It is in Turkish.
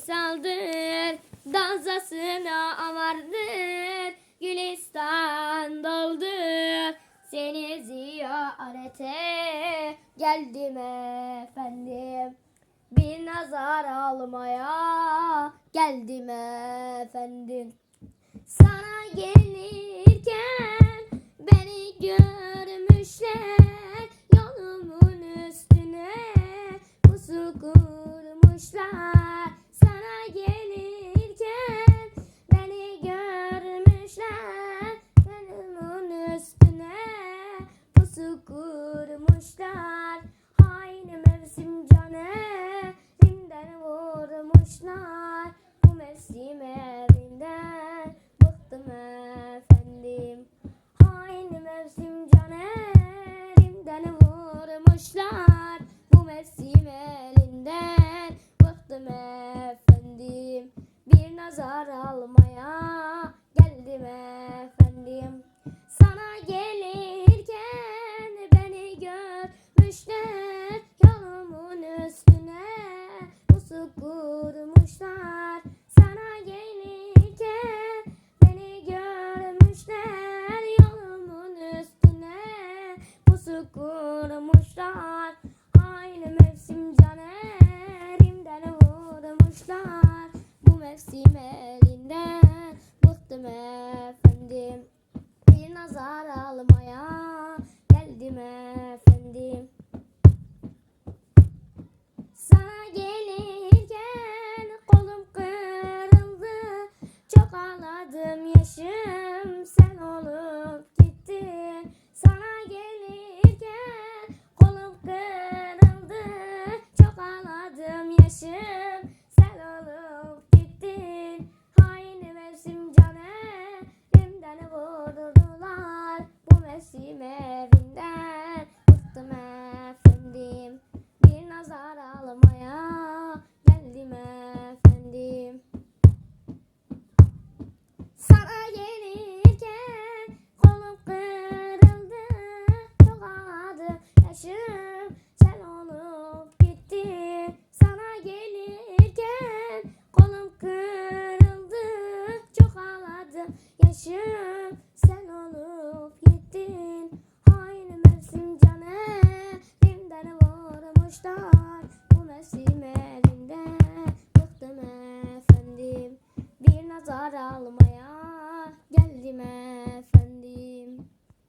saldır. Danzasına avardır Gülistan doldur. Seni ziyarete Geldim efendim. Bir nazar almaya Geldim efendim. Sana gelin pusu kurmuşlar Aynı mevsim canerimden vurmuşlar pusu kurmuşlar Sana gelirken beni görmüşler. Yolumun üstüne pusu kurmuşlar Aynı mevsim canerimden vurmuşlar. Bu mevsim elinden bıktım efendim. Bir nazar almaya geldim efendim yaşım sen